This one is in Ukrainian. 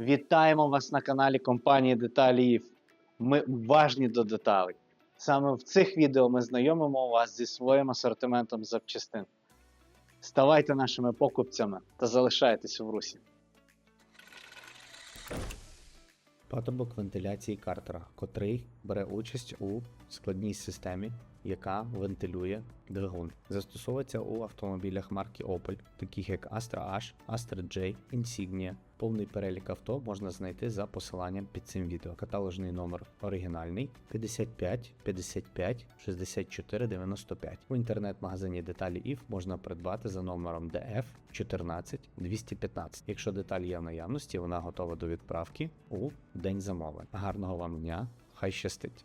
Вітаємо вас на каналі компанії Деталі Ми уважні до деталей. Саме в цих відео ми знайомимо вас зі своїм асортиментом запчастин. Ставайте нашими покупцями та залишайтесь в русі. Патрубок вентиляції картера, котрий бере участь у складній системі, яка вентилює двигун. Застосовується у автомобілях марки Opel, таких як Astra H, Astra J, Insignia. Повний перелік авто можна знайти за посиланням під цим відео. Каталожний номер оригінальний 55 55 64 95. У інтернет-магазині деталі IF можна придбати за номером DF 14 215. Якщо деталь є в наявності, вона готова до відправки у день замовлень. Гарного вам дня! Хай щастить!